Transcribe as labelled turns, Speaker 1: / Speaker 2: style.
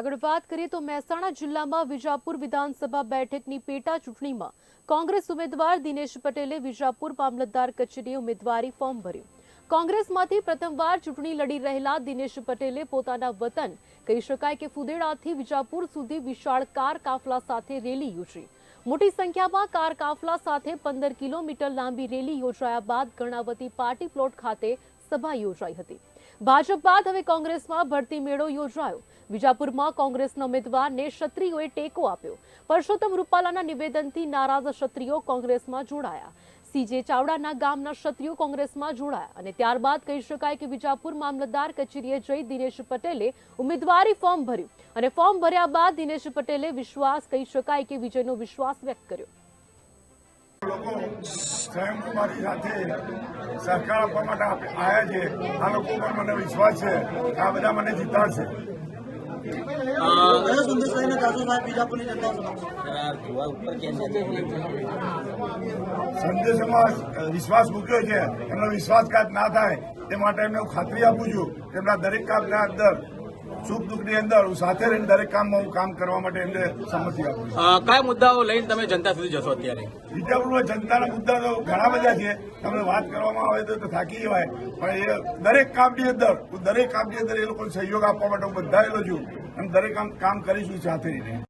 Speaker 1: આગળ વાત કરીએ તો મહેસાણા જિલ્લામાં વિજાપુર વિધાનસભા બેઠકની પેટા ચૂંટણીમાં કોંગ્રેસ ઉમેદવાર દિનેશ પટેલે વિજાપુર મામલતદાર કચેરીએ ઉમેદવારી ફોર્મ ભર્યું. કોંગ્રેસમાંથી પ્રથમવાર ચૂંટણી લડી રહેલા દિનેશ પટેલે પોતાના વતન, કહી શકાય કે ફુદેડાથી વિજાપુર સુધી વિશાળ કાર કાફલા સાથે રેલી યોજી. મોટી સંખ્યામાં કાર કાફલા સાથે પંદર કિલોમીટર લાંબી રેલી યોજાયા બાદ કર્ણાવતી પાર્ટી પ્લોટ ખાતે સભા યોજાઈ હતી. ભાજપ બાદ હવે કોંગ્રેસમાં ભરતી મેળો યોજાયો. વિજાપુરમાં કોંગ્રેસના ઉમેદવારને ક્ષત્રિયોએ ટેકો આપ્યો. પરસોત્તમ રૂપાલાના નિવેદનથી નારાજ ક્ષત્રિયો કોંગ્રેસમાં જોડાયા. સીજે ચાવડાના ગામના ક્ષત્રિયો કોંગ્રેસમાં જોડાયા અને ત્યારબાદ કહી શકાય કે વિજાપુર મામલતદાર કચેરીએ જઈ દિનેશ પટેલે ઉમેદવારી ફોર્મ ભર્યું અને ફોર્મ ભર્યા બાદ દિનેશ પટેલે વિશ્વાસ કહી શકાય કે વિજયનો વિશ્વાસ વ્યક્ત કર્યો.
Speaker 2: સ્વયં કુમારી સાથે સહકાર આપવા માટે આવ્યા છે. આ લોકો પર મને વિશ્વાસ છે કે આ બધા મને જીતાડશે.
Speaker 3: જનતા સમક્ષ
Speaker 2: સંદેશમાં વિશ્વાસ મૂક્યો છે. એમનો વિશ્વાસઘાત ના થાય તે માટે એમને હું ખાતરી આપું છું કે એમના દરેક કામના અંદર સુખ દુઃખની અંદર હું સાથે રહીને દરેક કામમાં હું કામ કરવા માટે એમને સંમતિ આપું
Speaker 4: કયા મુદ્દાઓ લઈને તમે જનતા સુધી જશો અત્યારે?
Speaker 2: વિજાપુરમાં જનતાના મુદ્દા તો ઘણા બધા છે. તમને વાત કરવામાં આવે તો થાકી જવાય. પણ એ દરેક કામની અંદર હું દરેક કામની અંદર એ લોકોને સહયોગ આપવા માટે હું બંધાયેલો છું. અને દરેક કામ કામ કરીશું સાથે રહીને.